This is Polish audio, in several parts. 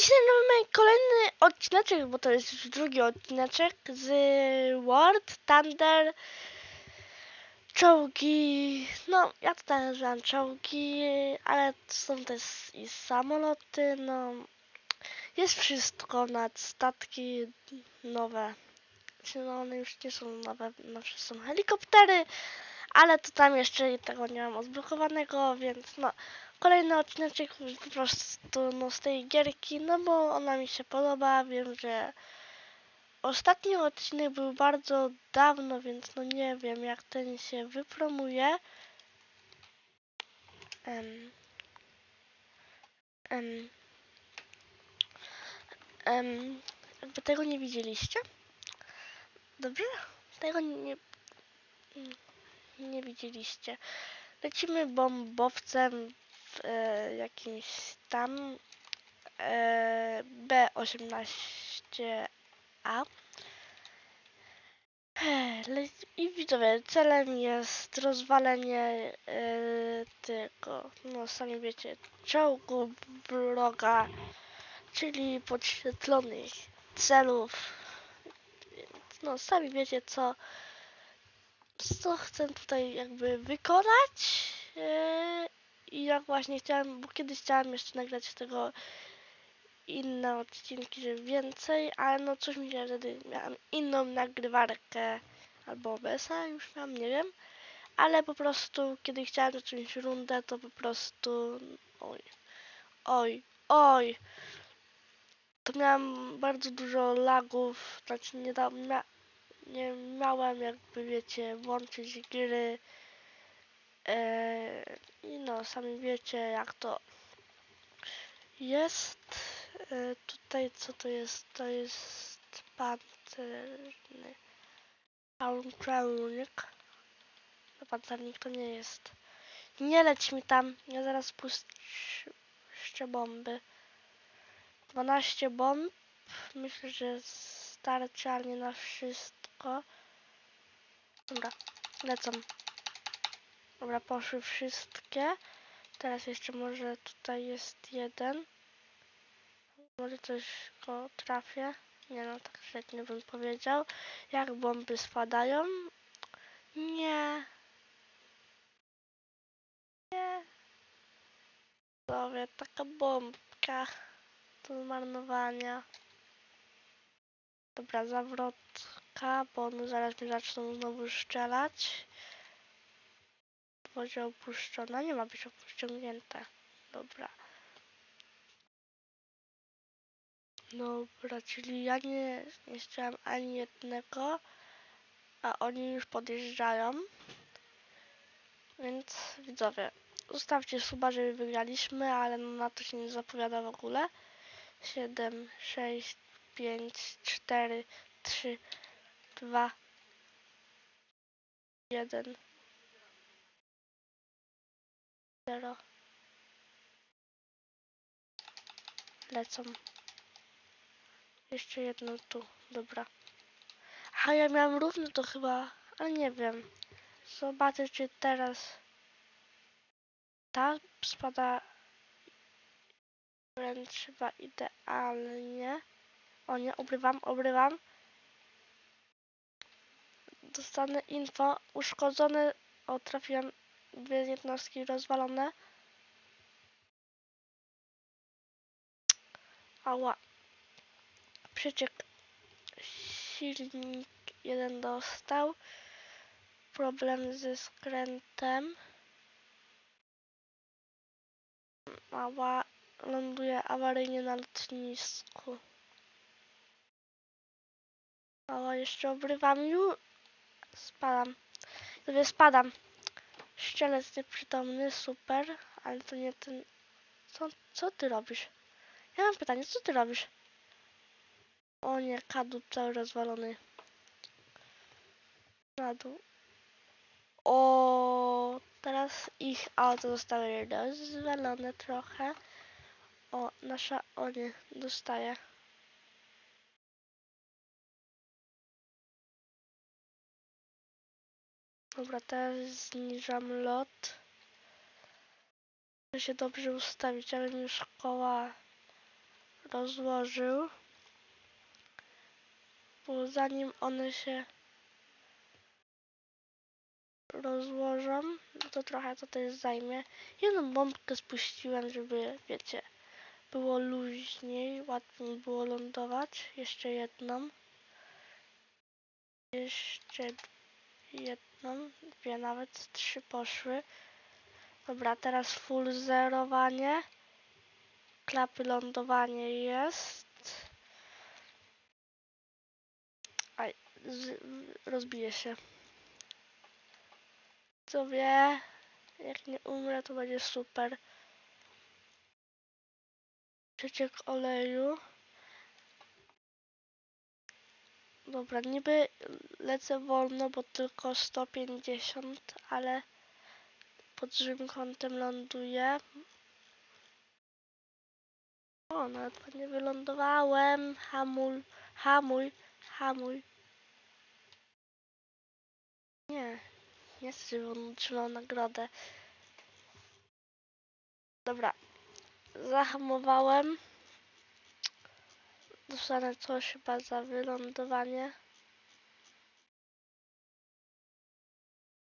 dzisiaj mamy kolejny odcineczek, bo to jest już drugi odcineczek z World Thunder czołgi. No, ja tutaj nazywam czołgi, ale są też i samoloty, no. Jest wszystko, nad statki nowe. Znaczy, No, one już nie są nowe, zawsze są helikoptery, ale to tam jeszcze tego nie mam odblokowanego, więc no. Kolejny odcinek po prostu no, z tej gierki, no bo ona mi się podoba. Wiem, że ostatni odcinek był bardzo dawno, więc no nie wiem jak ten się wypromuje. Em, em, em, jakby tego nie widzieliście? Dobrze? Tego nie, nie widzieliście. Lecimy bombowcem w e, jakimś tam e, B18A. E, le- I widzowie, celem jest rozwalenie e, tego, no sami wiecie, czołgu wroga, czyli podświetlonych celów. Więc no sami wiecie co, co chcę tutaj jakby wykonać. I jak właśnie chciałem, bo kiedyś chciałem jeszcze nagrać z tego inne odcinki, że więcej, ale no coś mi się wtedy miałam inną nagrywarkę albo OBS-a, już mam, nie wiem, ale po prostu kiedy chciałem zacząć rundę, to po prostu oj, oj, oj, to miałam bardzo dużo lagów, znaczy nie, da, mia, nie miałem jakby wiecie włączyć gry I no, sami wiecie jak to jest. Eee, tutaj co to jest? To jest pancerny. No pancernik to nie jest. Nie leć mi tam, ja zaraz puszczę bomby. 12 bomb. Myślę, że starczy, ale nie na wszystko. Dobra, lecą. Dobra, poszły wszystkie. Teraz jeszcze może tutaj jest jeden. Może coś go trafię. Nie no, tak średnio bym powiedział. Jak bomby spadają? Nie. Nie. Sobie taka bombka do zmarnowania. Dobra, zawrotka, bo one zaraz mi zaczną znowu strzelać będzie opuszczona. Nie ma być opuściągnięte. Dobra. Dobra, czyli ja nie, nie chciałem ani jednego, a oni już podjeżdżają. Więc widzowie, zostawcie suba, żeby wygraliśmy, ale na to się nie zapowiada w ogóle. 7, 6, 5, 4, 3, 2, 1. Zero. Lecą. Jeszcze jedno tu, dobra. A ja miałam równo to chyba, ale nie wiem. Zobaczę czy teraz ta spada wręcz chyba idealnie. O nie, obrywam, obrywam. Dostanę info. Uszkodzone. O, trafiłem dwie jednostki rozwalone. Ała. Przeciek silnik jeden dostał. Problem ze skrętem. Ała. Ląduje awaryjnie na lotnisku. Ała, jeszcze obrywam już. Spadam. Sobie spadam. Strzelec nieprzytomny, super, ale to nie ten... Co, co ty robisz? Ja mam pytanie, co ty robisz? O nie, kadłub cały rozwalony. Na dół. O, teraz ich auto zostały rozwalone trochę. O, nasza, o nie, dostaje. Dobra, teraz zniżam lot. Muszę się dobrze ustawić, ale już koła rozłożył. Bo zanim one się rozłożą, to trochę to też zajmie. Jedną bombkę spuściłem, żeby, wiecie, było luźniej, łatwiej było lądować. Jeszcze jedną. Jeszcze jedną, dwie nawet, trzy poszły. Dobra, teraz full zerowanie. Klapy lądowanie jest. Aj, z, rozbije się. Co wie, jak nie umrę, to będzie super. Przeciek oleju. Dobra, niby lecę wolno, bo tylko 150, ale pod złym kątem ląduję. O, nawet ładnie wylądowałem. Hamuj, hamuj, hamuj. Nie, nie chcę, żeby on otrzymał nagrodę. Dobra, zahamowałem. Dostanę coś chyba za wylądowanie.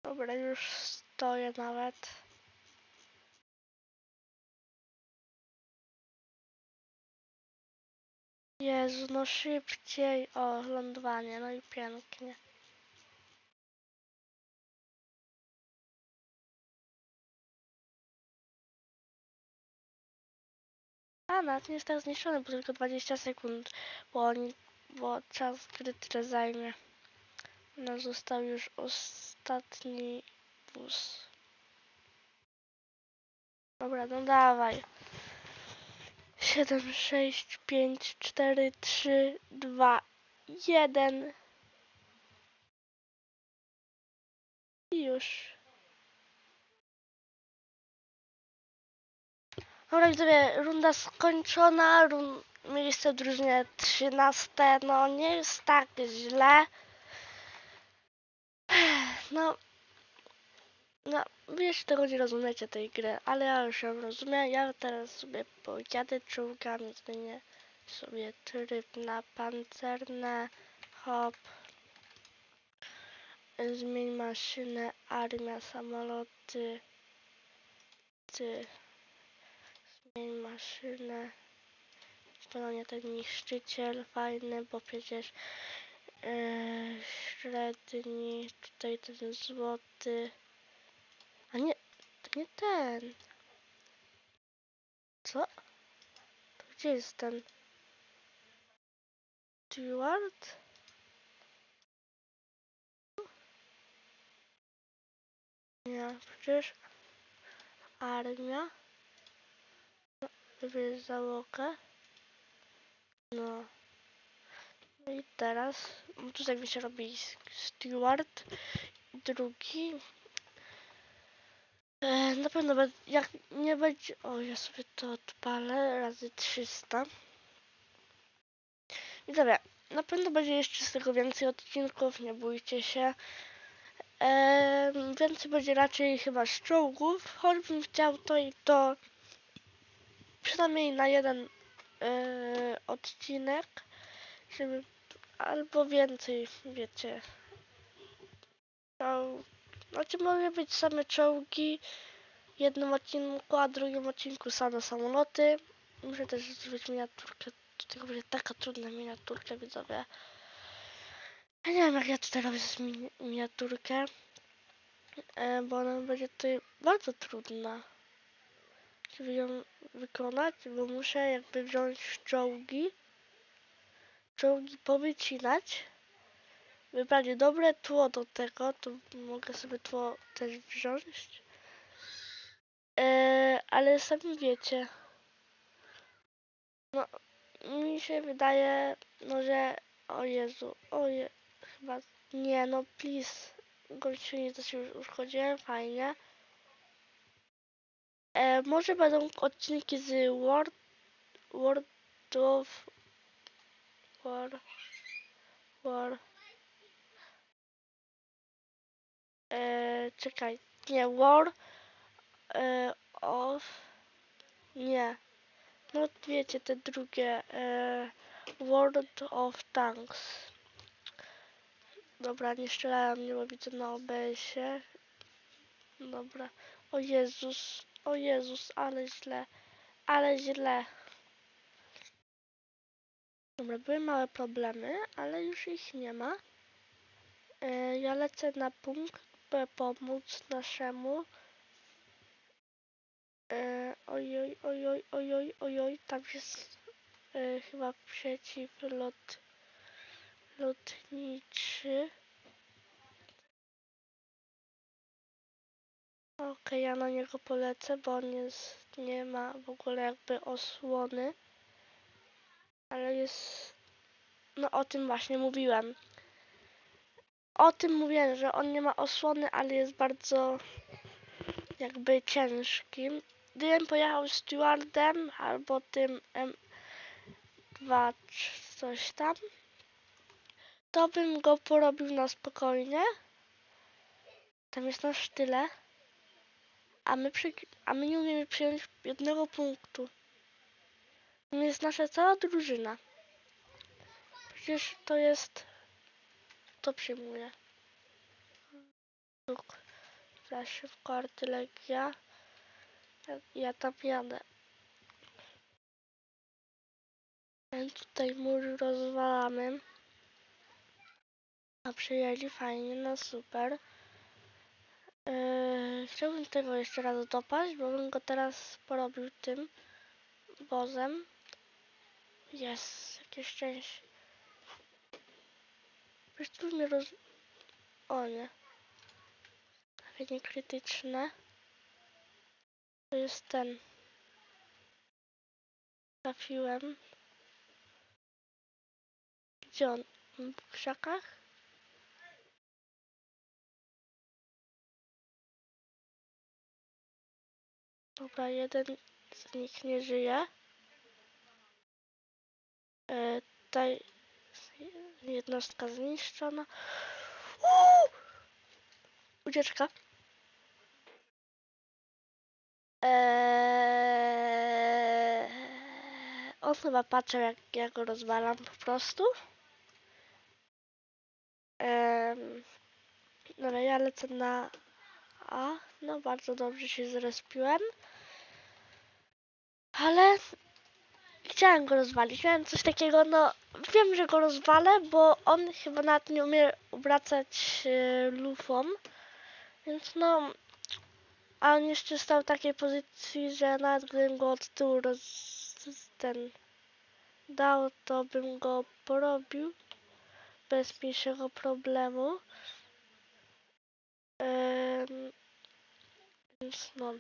Dobra, już stoję nawet. Jezu, no szybciej. O, lądowanie, no i pięknie. A, nawet nie jest tak zniszczony, bo tylko 20 sekund, bo, oni, bo czas gry tyle zajmie. No, został już ostatni wóz. Dobra, no dawaj. 7, 6, 5, 4, 3, 2, 1. I już. Dobra, widzowie, runda skończona. Run... Miejsce w drużynie 13. No, nie jest tak źle. No, no, jeszcze tego nie rozumiecie tej gry, ale ja już ją rozumiem. Ja teraz sobie pojadę czołgami, zmienię sobie tryb na pancerne. Hop. Zmień maszynę, armia, samoloty. Ty. Maszynę. Ponownie ten niszczyciel fajny, bo przecież yy, średni, tutaj ten złoty. A nie, to nie ten. Co? To gdzie jest ten? Steward? Nie, przecież armia. Wybierz załogę. No. No i teraz tutaj mi się robi steward. Drugi. E, na pewno jak nie będzie. O, ja sobie to odpalę razy 300. I dobra, na pewno będzie jeszcze z tego więcej odcinków, nie bójcie się. E, więcej będzie raczej chyba z czołgów, choćbym chciał to i to przynajmniej na jeden e, odcinek, żeby albo więcej, wiecie. Czoł... Znaczy mogły być same czołgi w jednym odcinku, a w drugim odcinku same samoloty. Muszę też zrobić miniaturkę, tego będzie taka trudna miniaturka, widzowie. Ja nie wiem jak ja tutaj robię miniaturkę, e, bo ona będzie tutaj bardzo trudna. Wykonać, bo muszę jakby wziąć czołgi, czołgi powycinać, wybrać dobre tło do tego, to mogę sobie tło też wziąć. E, ale sami wiecie, no mi się wydaje, no że, o Jezu, o je, chyba, nie no please, gościnie się już uszkodziłem, fajnie. E, może będą odcinki z World, World of War, War, e, czekaj, nie, War e, of, nie, No wiecie, te drugie e, World of Tanks. Dobra, nie strzelają mnie, bo widzę na OBS-ie. Dobra. O Jezus, o Jezus, ale źle, ale źle. Dobra, były małe problemy, ale już ich nie ma. E, ja lecę na punkt, by pomóc naszemu. E, ojoj, ojoj, ojoj, ojoj, tam jest e, chyba przeciwlot lotniczy. Okej, ja na niego polecę, bo on jest, nie ma w ogóle jakby osłony. Ale jest... No o tym właśnie mówiłem. O tym mówiłem, że on nie ma osłony, ale jest bardzo jakby ciężkim. Gdybym pojechał stewardem albo tym M2 czy coś tam, to bym go porobił na spokojnie. Tam jest nasz tyle. A my, przy, a my nie umiemy przyjąć jednego punktu. Tam jest nasza cała drużyna. Przecież to jest... To przyjmuje. Za szybko artyleria. Ja, ja tam jadę. Ten tutaj mur rozwalamy. A przyjęli fajnie, no super. Yy, chciałbym tego jeszcze raz dopaść, bo bym go teraz porobił tym wozem. Jest, jakieś szczęście. Wiesz, tu mnie roz... O nie. Trafienie krytyczne. To jest ten. Trafiłem. Gdzie on? W krzakach? Dobra, jeden z nich nie żyje. E, tutaj jednostka zniszczona. Uuu! Ucieczka. Eee, on chyba patrzył jak ja go rozwalam po prostu. Eee, dobra, ja lecę na A. No bardzo dobrze się zrespiłem. Ale chciałem go rozwalić. Miałem coś takiego, no wiem, że go rozwalę, bo on chyba nawet nie umie obracać e, lufą. Więc no, a on jeszcze stał w takiej pozycji, że nawet gdybym go od tyłu roz, ten dał, to bym go porobił bez mniejszego problemu. Więc no,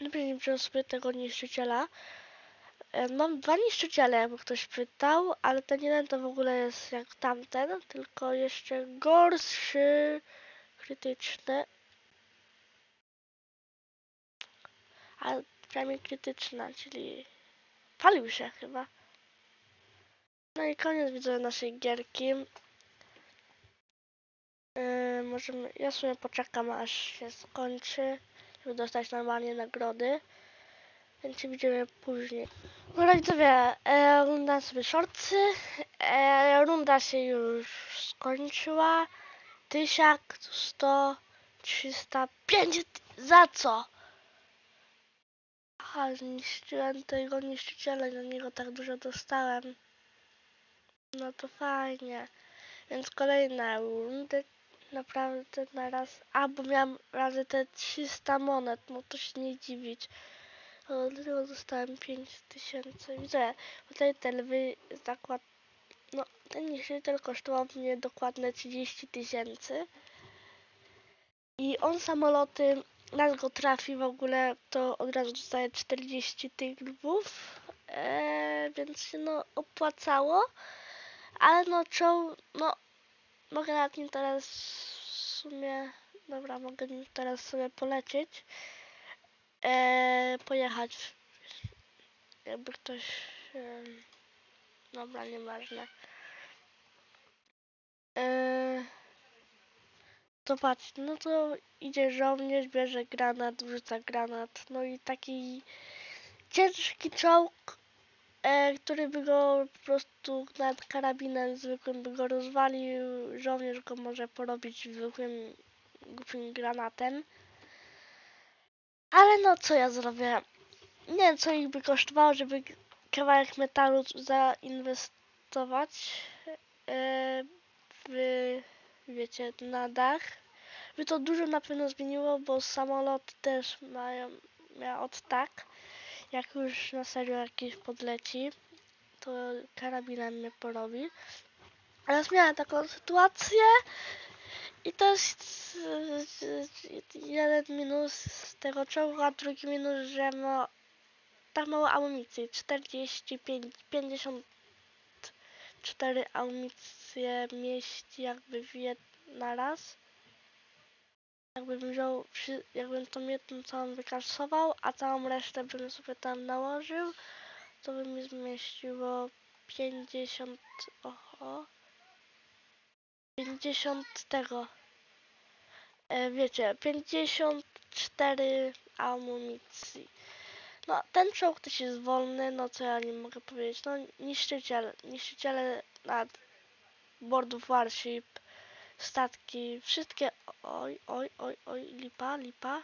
najpierw wziąłem sobie tego niszczyciela. E, Mam dwa niszczyciele, jakby ktoś pytał, ale ten jeden to w ogóle jest jak tamten, tylko jeszcze gorszy, krytyczny. A przynajmniej krytyczna, czyli palił się chyba. No i koniec widzę naszej gierki. Yy, możemy, ja sobie poczekam aż się skończy, żeby dostać normalnie nagrody. Więc się widzimy później. No widzowie, e, oglądam sobie shortsy. E, runda się już skończyła. Tysiak, 100, 300, 500. Za co? Aha, zniszczyłem tego niszczyciela, na niego tak dużo dostałem. No to fajnie. Więc kolejna runda. Naprawdę na raz. A, bo miałem razy te 300 monet, no to się nie dziwić. O, dlatego dostałem 5000. Widzę, tutaj ten wy zakład. No, ten niszczyciel kosztował mnie dokładne 30 tysięcy. I on samoloty, nas go trafi w ogóle, to od razu dostaje 40 tych lwów. Eee, więc się no opłacało. Ale no, czoł, no, mogę nad nim teraz w sumie, dobra, mogę nim teraz sobie polecieć e, pojechać. Jakby ktoś... E, dobra, nieważne. E, to patrz, no to idzie żołnierz, bierze granat, wrzuca granat. No i taki ciężki czołg, e, który by go po prostu nad karabinem zwykłym by go rozwalił, żołnierz go może porobić zwykłym głupim granatem. Ale no co ja zrobię? Nie wiem co ich by kosztowało, żeby kawałek metalu zainwestować e, w, wiecie, na dach. By to dużo na pewno zmieniło, bo samolot też mają, miał od tak. Jak już na serio jakiś podleci, to karabinem mnie porobi. Teraz miałem taką sytuację i to jest jeden minus z tego czołgu, a drugi minus, że ma tak mało amunicji. 45, 54 amunicje mieści jakby w jed na raz. Jakbym wziął, jakbym tą jedną całą wykasował, a całą resztę bym sobie tam nałożył, to by mi zmieściło 50, oho, 50 tego, e, wiecie, 54 amunicji. No, ten czołg też jest wolny, no co ja nie mogę powiedzieć, no niszczyciel, niszczyciele nad Board of Warship, statki, wszystkie, oj, oj, oj, oj, lipa, lipa.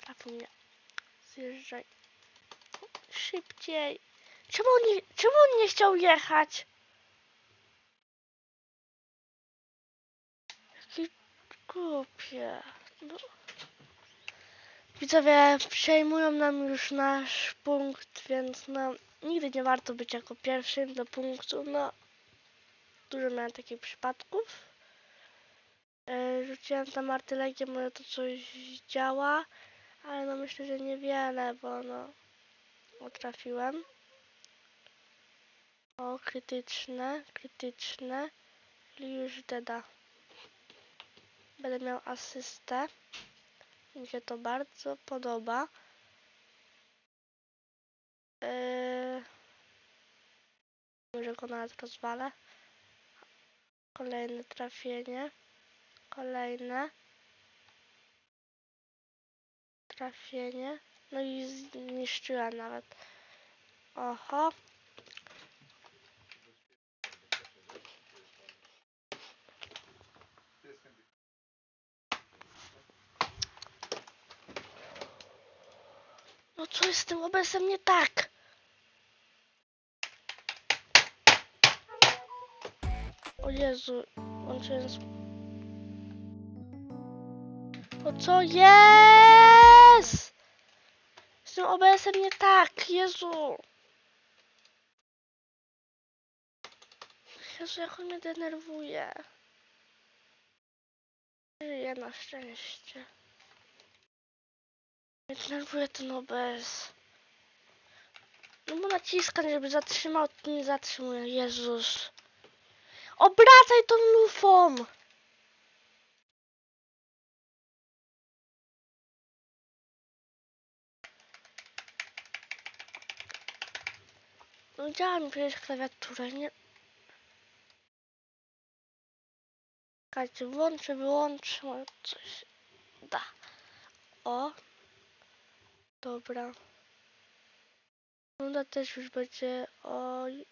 Trafił. Zjeżdżaj. Szybciej. Czemu on nie, czemu on nie chciał jechać? Jaki głupie. No. Widzowie przejmują nam już nasz punkt, więc no nigdy nie warto być jako pierwszym do punktu. No dużo miałem takich przypadków. E, rzuciłem tam artylerię, może to coś działa, ale no myślę, że niewiele, bo no o, trafiłem. O, krytyczne, krytyczne, już deda. Będę miał asystę. Mi się to bardzo podoba. Yy... Może go nawet rozwalę. Kolejne trafienie. Kolejne. Trafienie. No i zniszczyłem nawet. Oho. No co jest z tym OBS-em nie tak? O Jezu, łączyłem z... No co jest? Z tym OBS-em nie tak, Jezu. Jezu, jak on mnie denerwuje. Żyję na szczęście. Mnie denerwuje ten OBS. No bo naciskam, żeby zatrzymał, to nie zatrzymuje. Jezus. Obracaj tą lufą! No działa mi przecież klawiatura, nie... Czekajcie, włączę, wyłączę, coś da. O. Dobra. Runda też już będzie, oj,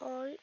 oj,